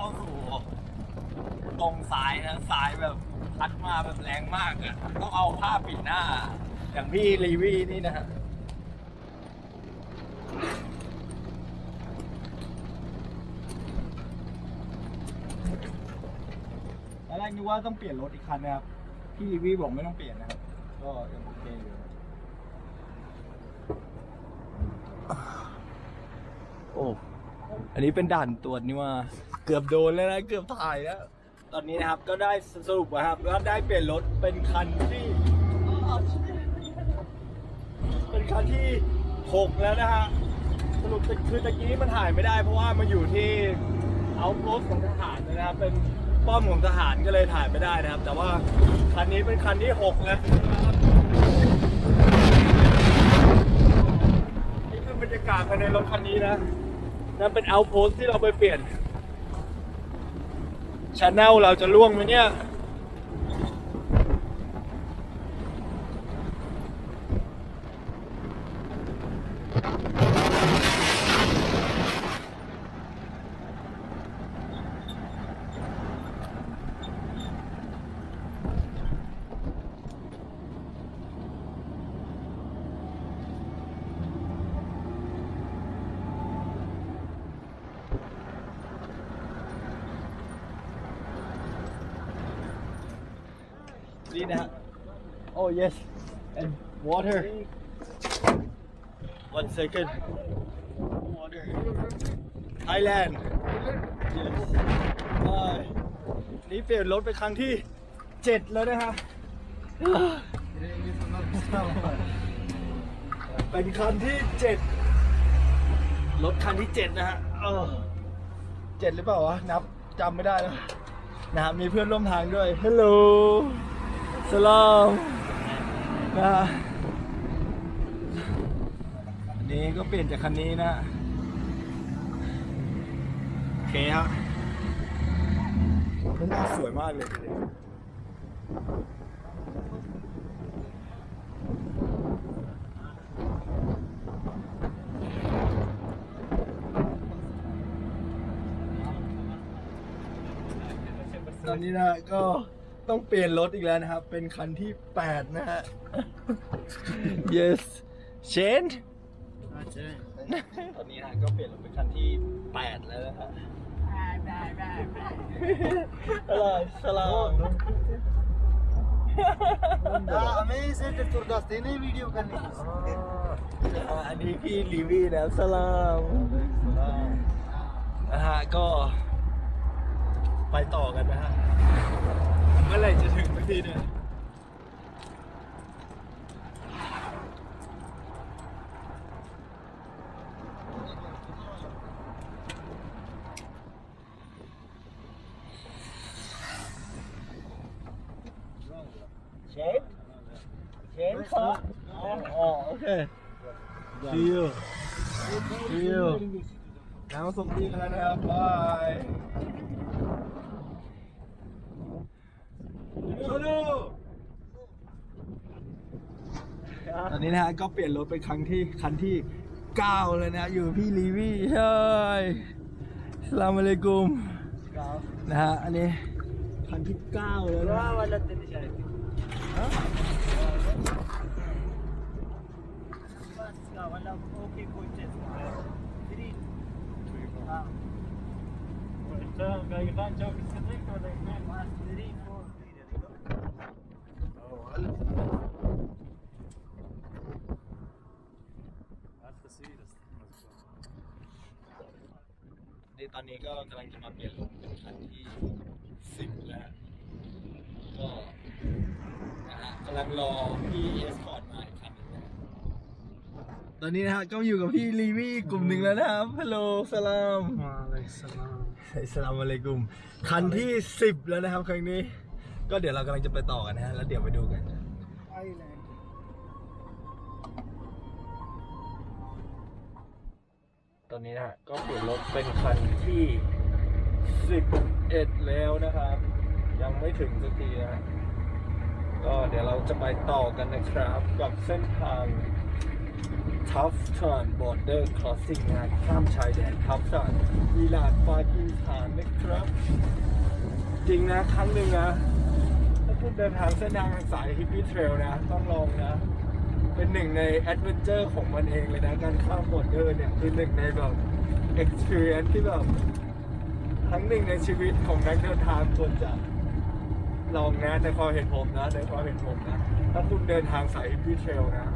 เข้าสู่ตรงซ้ายนะซ้ายแบบพัดมาแบบแรงมากอะต้องเอาผ้าปิดหน้า อย่างพี่รีวีนี่นะฮะตอนแรกนึกว่าต้องเปลี่ยนรถอีกคันนะครับ พี่รีวีบอกไม่ต้องเปลี่ยนนะครับ ก็ยังโอเคอยู่โอ้ อันนี้เป็นด่านตรวจนี่ว่าเกือบโดนแล้วนะเกือบถ่ายแล้ว ตอนนี้นะครับก็ได้สรุปนะครับว่าได้เปลี่ยนรถเป็นคันที่ เป็นคันที่หกแล้วนะฮะสรุปคือตะกี้มันถ่ายไม่ได้ เพราะว่ามันอยู่ที่เอาโพสของทหารนะครับ เป็นป้อมของทหารก็เลยถ่ายไม่ได้นะครับ แต่ว่าคันนี้เป็นคันที่หกแล้วนะครับนี่คือบรรยากาศภายในรถคันนี้นะนั่นเป็นเอาโพสที่เราไปเปลี่ยน ชาแนลเราจะล่วงไหมเนี่ย นี่นะฮะ oh yes and water one second water Thailand yes ใช่นี่เปลี่ยนรถเป็นครั้งที่เจ็ดแล้วนะฮะ เป็นคันที่เจ็ดรถคันที่เจ็ดนะฮะเออเจ็ดหรือเปล่าวะ นับจำไม่ได้แล้วนะฮะมีเพื่อนร่วมทางด้วย ฮัลโหล สลามนะฮะอันนี้ก็เปลี่ยนจากคันนี้นะโอเคฮะข้างหน้าสวยมากเลยทีเดียวตอนนี้นะก็ ต้องเปลี่ยนรถอีกแล้วนะครับ เป็นคันที่ 8 นะฮะ yes change ตอนนี้นะก็เปลี่ยนรถเป็นคันที่ 8 แล้วนะฮะอะไรสลาม हमें इसे गुरदास्ते ने वीडियो करनी อ่าอันนี้พี่ลีวีนะสลามนะฮะก็ ไปต่อกันนะฮะ เ มื่อไหร่จะถึงสักทีเนี่ยเชฟเชฟครับอ๋ออ๋อโอเค See you See you แล้วส่งดีกันแล้วนะครับบาย ตอนนี้นะฮะก็เปลี่ยนรถเป็นครั้งที่คันที่เก้าเลยนะอยู่พี่ลีวี่เฮ้ยสลามอะลยกุมนะฮะอันนี้คันที่เก้าแล้วนะ Ben çok sıkıntı นี่ตอนนี้ก็กำลังจะมาเปลี่ยนรถคันที่สิบแล้ว ก็นะฮะกำลังรอพี่เอสคอร์ดมาอีกคันนึงตอนนี้นะฮะก็อยู่กับพี่ลีวี่กลุ่มหนึ่งแล้วนะครับฮัลโหลสลามมาเลยสลามสลามอะไรกลุ่มคันที่สิบแล้วนะครับครั้งนี้ ก็เดี๋ยวเรากำลังจะไปต่อกันนะฮะแล้วเดี๋ยวไปดูกันไอ้แรงตอนนี้นะก็เปลี่ยนรถเป็นคันที่11แล้วนะครับ ยังไม่ถึงสักทีนะก็เดี๋ยวเราจะไปต่อกันนะครับ กับเส้นทาง Tough Turn Border Crossing นะข้ามชายแดนทัฟสันอิหร่านปากีสถานนะครับ จริงนะครั้งหนึ่งนะ ถ้เดินทางเส้นทางสายฮิปปี้เทรลนะ ต้องลองนะ เป็นหนึ่งในแอดเวนเจอร์ของมันเองเลยนะ การข้ามบอร์เดอร์เนี่ยคือหนึ่งในแบบ experience ที่แบบครั้งหนึ่งในชีวิตของนักเดินทางควรจะลองนะในความเห็นผมนะในความเห็นผมนะ ถ้าคุณเดินทางสายฮิปปี้เทรลนะ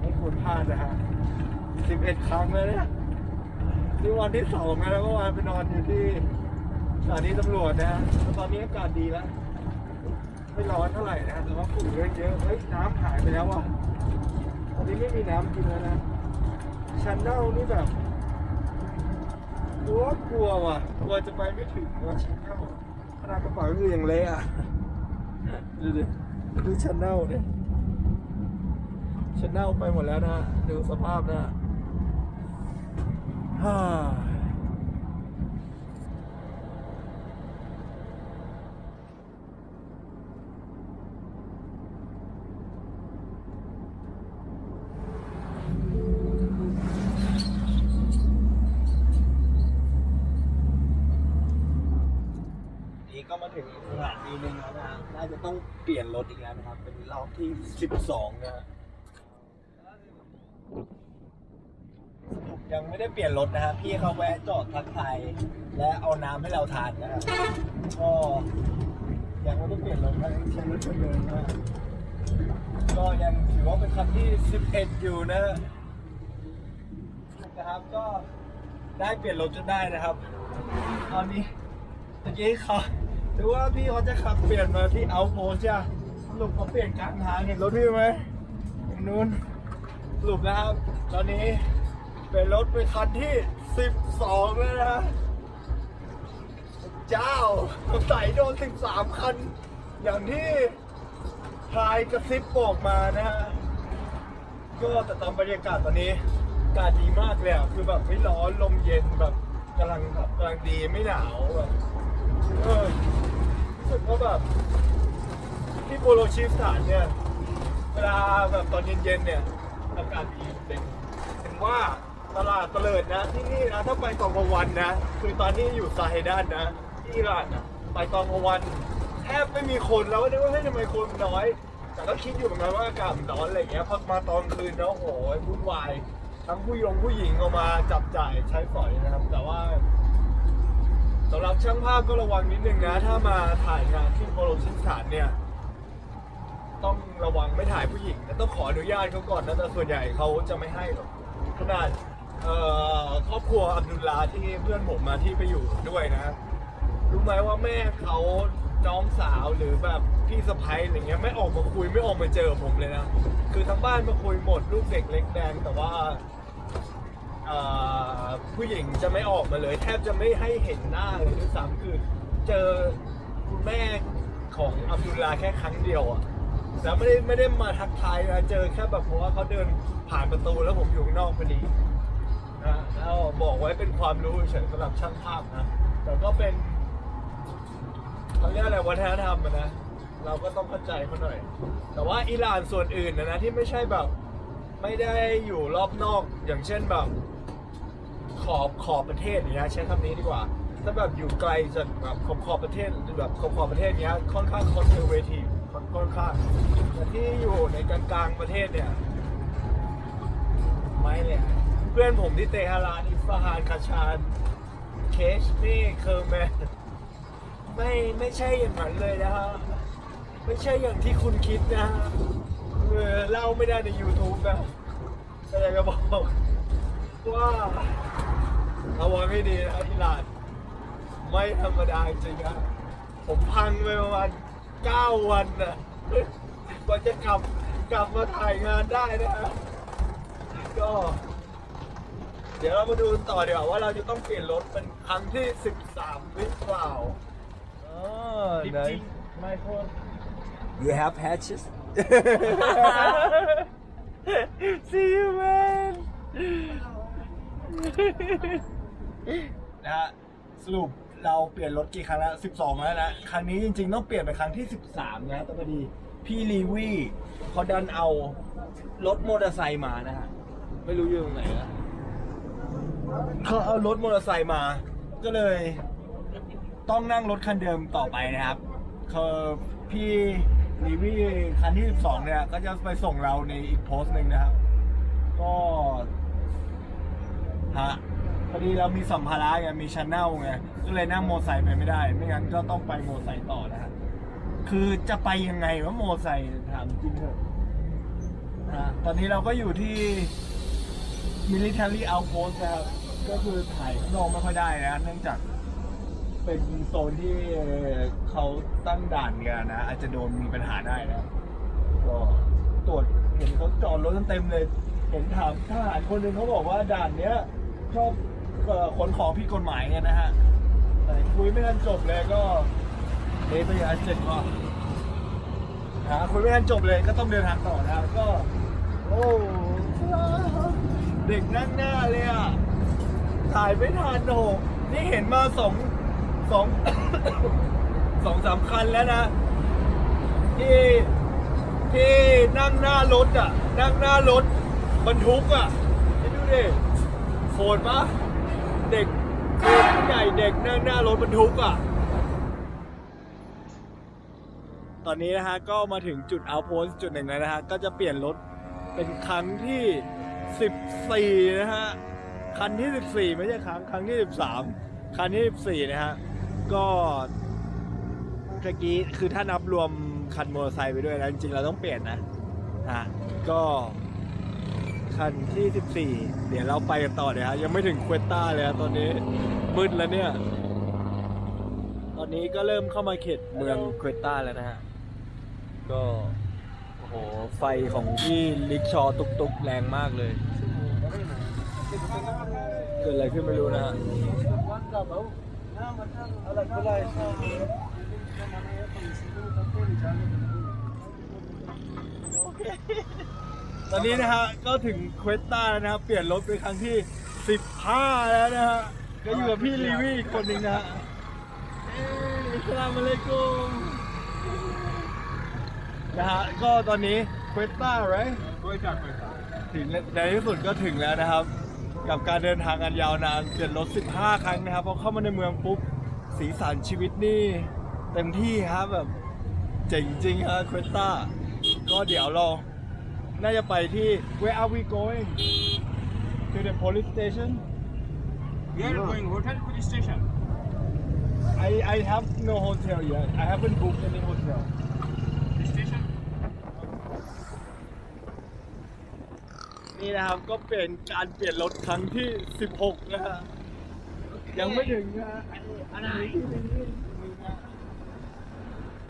ไม่ควรพลาดนะฮะ11ครั้งเลยนะนี่วันที่สองแล้วเมื่อวานไปนอนอยู่ที่สถานีตำรวจนะ ตอนนี้อากาศดีแล้ว ไม่ร้อนเท่าไหร่นะแต่ว่าฝุ่นเยอะเยอะเฮ้ยน้ำหายไปแล้วว่ะตอนนี้ไม่มีน้ำกินแล้วนะชันเน่านี่แบบกลัวกลัวว่ะกลัวจะไปไม่ถึงว่ะชันเน่าขนาดกระเป๋าคือยังเละอะดูดิดูชันเน่าเนี่ยชันเน่าไปหมดแล้วนะดูสภาพนะฮ่า นี้ ก็มาถึงสถานีหนึ่งแล้วนะฮะน่าจะต้องเปลี่ยนรถอีกแล้วนะครับ เป็นรอบที่12นะฮะสรุปยังไม่ได้เปลี่ยนรถนะฮะพี่เขาแวะจอดทักทายและเอาน้ำให้เราทานนะครับก็ยังไม่ได้เปลี่ยนรถนะยังใช้รถคนเดิมนะฮะก็ยังถือว่าเป็นคันที่11อยู่นะฮะนะครับก็ได้เปลี่ยนรถจนได้นะครับ ตอนนี้เมื่อกี้เขา หรือว่าพี่เขาจะขับเปลี่ยนมาที่เอาโพสจ้ะสรุปเขาเปลี่ยนกลางทางเห็นรถพี่ไหมตรงนู้นสรุปนะครับ ตอนนี้เป็นรถเป็นคันที่ 12แล้วนะ เจ้าใส่โดน 13 คัน อย่างที่ทายกระซิบบอกมานะฮะ ก็แต่ตามบรรยากาศตอนนี้อากาศดีมากเลยอะคือแบบไม่ร้อนลมเย็นแบบกำลังแบบกำลังดีไม่หนาวแบบเออ สึกว่าแบบที่โปโลชิสถานเนี่ยเวลาแบบตอนเย็นๆเนี่ยอากาศดีเป็นถึงว่าตลาดเตลิดนะที่นี่นะถ้าไปตอนกลางวันนะ คือตอนที่อยู่ซาเฮดานนะที่อิหร่านนะไปตอนกลางวันแทบไม่มีคนแล้วนึกว่าเฮ้ยทำไมคนน้อย แต่ก็คิดอยู่เหมือนกันว่าอากาศมันร้อนอะไรเงี้ยพอมาตอนคืนแล้วโอ้โหวุ่นวายทั้งผู้ยงผู้หญิงออกมาจับจ่ายใช้สอยนะครับ แต่ว่า สำหรับช่างภาพก็ระวังนิดนึงนะ ถ้ามาถ่ายงานที่โปรโลชิสานเนี่ย ต้องระวังไม่ถ่ายผู้หญิงนะต้องขออนุญาตเขาก่อนนะแต่ส่วนใหญ่เขาจะไม่ให้หรอกขนาดเอ่อครอบครัวอับดุลลาที่เพื่อนผมมาที่ไปอยู่ด้วยนะ รู้ไหมว่าแม่เขาน้องสาวหรือแบบพี่สะพ้ยอะไรเงี้ยไม่ออกมาคุยไม่ออกมาเจอผมเลยนะ คือทั้งบ้านมาคุยหมดลูกเด็กเล็กแดงแต่ว่า เอ่อผู้หญิงจะไม่ออกมาเลย แทบจะไม่ให้เห็นหน้าเลยด้วยซ้ำคือเจอคุณแม่ของอับดุลลาแค่ครั้งเดียวอะแล้วไม่ได้ไม่ได้มาทักทายนะเจอแค่แบบเพราะว่าเขาเดินผ่านประตูแล้วผมอยู่ข้างนอกพอดีนะแล้วบอกไว้เป็นความรู้เฉยสำหรับช่างภาพนะแต่ก็เป็นเขาเรียกอะไรวัฒนธรรมอะนะเราก็ต้องเข้าใจเขาหน่อย แต่ว่าอิหร่านส่วนอื่นนะนะที่ไม่ใช่แบบ ไม่ได้อยู่รอบนอกอย่างเช่นแบบ ขอบขอบประเทศอย่างเนี้ยใช้คำนี้ดีกว่า ถ้าแบบอยู่ไกลจากแบบขอบขอบประเทศหรือแบบขอบขอบประเทศเนี้ยค่อนข้างคอนเซอร์เวทีฟค่อนข้างแต่ที่อยู่ในกลางๆประเทศเนี่ยไม่เลยเพื่อนผมที่เตหะรานอิสฟาฮานคาชานเคชนี่เคอร์แมนไม่ไม่ใช่อย่างนั้นเลยนะฮะไม่ใช่อย่างที่คุณคิดนะฮะเออเล่าไม่ได้ใน YouTube นะแต่อยากจะบอกว่า เอาไว้ไม่ดีนะที่ร้านไม่ธรรมดาจริงๆนะผมพังไปประมาณ9วันนะกว่าจะกลับกลับมาถ่ายงานได้นะฮะก็ เดี๋ยวเรามาดูกันต่อเดี๋ยวาว่าเราจะต้องเปลี่ยนรถเป็นครั้งที่ 13หรือเปล่า Oh, จริงๆไม่โคตร You have patches? See you man นะฮะสรุปเราเปลี่ยนรถกี่ครั้งแล้ว12แล้วนะครั้งนี้จริงๆต้องเปลี่ยนเป็นครั้งที่ 13 นะแต่พอดีพี่ลีวี่เขาดันเอารถมอเตอร์ไซค์มานะฮะไม่รู้อยู่ตรงไหนนะเขาเอารถมอเตอร์ไซค์มา ก็เลย ต้องนั่งรถคันเดิมต่อไปนะครับคือพี่ลีวี่คันที่ 12 เนี่ย ก็จะไปส่งเราในอีกโพสต์หนึ่งนะครับ ก็ฮะ พอดีเรามีสัมภาระไงมีชันแนลไงก็เลยนั่งโมอไซค์ไปไม่ได้ ไม่งั้นก็ต้องไปโมอไซค์ต่อนะฮะคือจะไปยังไงวะโมอไซค์ถามจริงเถอะฮะตอนนี้เราก็อยู่ที่ military outpost นะครับก็คือถ่ายข้างนอกไม่ค่อยได้นะเนื่องจากเป็นโซนที่เขาตั้งด่านกันนะ อาจจะโดนมีปัญหาได้นะก็ตรวจเห็นเขาจอดรถเต็มเลย เห็นถามทหารคนหนึ่งเขาบอกว่าด่านเนี้ยชอบ ขนของผิดกฎหมายกันนะฮะแต่คุยไม่ทันจบเลยก็เอะไปอันเจ็ดก็หาคุยไม่ทันจบเลยก็ต้องเดินทางต่อนะครับก็ โอ้เด็กนั่งหน้าเลยอะถ่ายไม่ทันโอ้โหนี่เห็นมาสองสองสองสามคันแล้วนะที่ที่นั่งหน้ารถอะ นั่งหน้ารถบรรทุกอะคิดดูดิโหดปะ เด็กเด็กผู้ใหญ่เด็กนั่งหน้ารถบรรทุกอะ ตอนนี้นะฮะก็มาถึงจุดเอาโพสจุดหนึ่งแล้วนะฮะ ก็จะเปลี่ยนรถเป็นครั้งที่ 14 นะฮะ คันที่ 14 ไม่ใช่ครั้งครั้งที่ 13 คันที่ 14 นะฮะ ก็เมื่อกี้คือถ้านับรวมคันมอเตอร์ไซค์ไปด้วยนะจริงๆเราต้องเปลี่ยนนะฮะก็ คันที่ 14 เดี๋ยวเราไปกันต่อเดี๋ยวฮะยังไม่ถึงเควต้าเลยฮะตอนนี้ มืดแล้วเนี่ย ตอนนี้ก็เริ่มเข้ามาเขตเมืองเควต้าแล้วนะฮะ ก็โอ้โหไฟของที่ลิกชอตุกตุกแรงมากเลย เกิดอะไรขึ้นไม่รู้นะฮะ ตอนนี้นะฮะก็ถึงเควต้าแล้วนะครับ เปลี่ยนรถเป็นครั้งที่ 15 แล้วนะฮะ ก็อยู่กับพี่ลีวี่อีกคนหนึ่งนะฮะเอ้ยอัสสลามุอะลัยกุมนะฮะ ก็ตอนนี้เควต้า right ถึงแล้วในที่สุดก็ถึงแล้วนะครับ กับการเดินทางกันยาวนานเปลี่ยนรถ 15 ครั้งนะครับ พอเข้ามาในเมืองปุ๊บ สีสันชีวิตนี่เต็มที่ครับแบบเจ๋งจริงฮะเควต้า ก็เดี๋ยวเรา น่าจะไปที่ where are we going to the police station We are going hotel police station. I I have no hotel yet I haven't booked any hotel Police station. นี่นะครับก็เป็นการเปลี่ยนรถครั้งที่ 16 นะฮะยังไม่ถึงนะฮะอันนี้ที่หนึ่งนี่นะ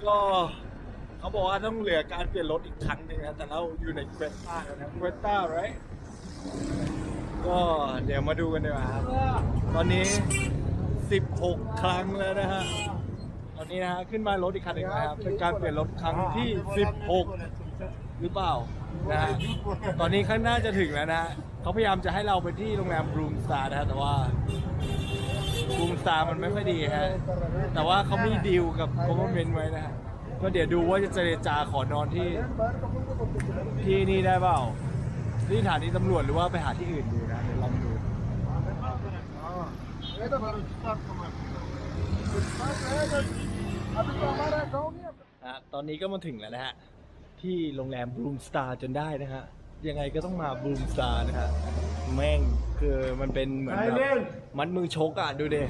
ก็ เขาบอกว่าต้องเหลือการเปลี่ยนรถอีกครั้งหนึ่งนะแต่เราอยู่ในเควต้าแล้วนะเควต้า right ก็เดี๋ยวมาดูกันดีกว่าครับ ตอนนี้ 16 ครั้งแล้วนะฮะตอนนี้นะฮะขึ้นมารถอีกคันหนึ่งนะครับเป็นการเปลี่ยนรถครั้งที่ 16 หรือเปล่านะฮะตอนนี้ข้างหน้าจะถึงแล้วนะฮะเขาพยายามจะให้เราไปที่โรงแรมบรูมสตาร์นะฮะแต่ว่าบรูมสตาร์มันไม่ค่อยดีฮะแต่ว่าเขามีดีลกับ government ไว้นะฮะ ก็เดี๋ยวดูว่าจะเจรจาขอนอนที่ที่นี่ได้เปล่าที่สถานีตำรวจหรือว่าไปหาที่อื่นดูนะเดี๋ยวลองดู อะตอนนี้ก็มาถึงแล้วนะฮะ ที่โรงแรมบ o ูมสตาร์จนได้นะฮะ ยังไงก็ต้องมาบ o ูมสตาร์นะฮะ แม่งคือมันเป็นเหมือนแบบมัดมือชกอะ ดูดิ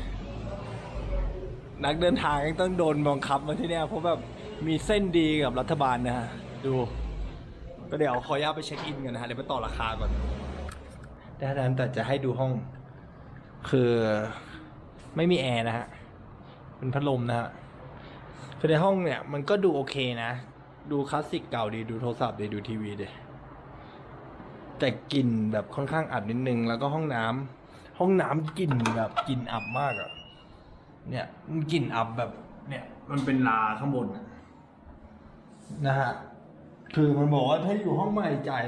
นักเดินทางยังต้องโดนบังคับมาที่เนี่ยเพราะแบบ มีเส้นดีกับรัฐบาลนะฮะ ดู ก็เดี๋ยวขออนุญาตไปเช็คอินกันนะฮะ เดี๋ยวไปต่อราคาก่อนดังนั้นแต่จะให้ดูห้อง คือไม่มีแอร์นะฮะ เป็นพัดลมนะฮะ คือในห้องเนี่ย มันก็ดูโอเคนะ ดูคลาสสิกเก่าดี ดูโทรศัพท์ดี ดูทีวีดี แต่กลิ่นแบบค่อนข้างอับนิดนึง แล้วก็ห้องน้ำ ห้องน้ำกลิ่นแบบกลิ่นอับมากอะเนี่ย มันกลิ่นอับแบบ เนี่ย มันเป็นลาข้างบนอะ นะฮะคือมันบอกว่าถ้าอยู่ห้องใหม่จ่าย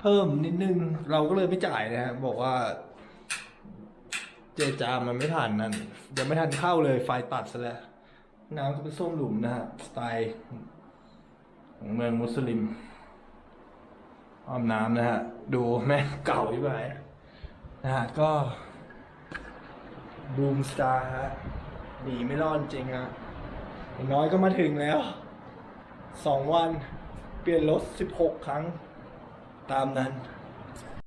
เพิ่มนิดนึง เราก็เลยไม่จ่ายนะฮะบอกว่า เจจามันไม่ทันนั่นยังไม่ทันเข้าเลยไฟตัดซะแล้วน้ำก็เป็นส้มหลุมนะฮะสไตล์ของเมืองมุสลิมอ้อมน้ำนะฮะ ดูแม่เก่าที่ไปนะฮะก็บูมสตาร์ฮะหนีไม่รอดจริงฮะอ่าน้อยก็มาถึงแล้ว 2 วัน เปลี่ยนรถ 16 ครั้ง ตามนั้น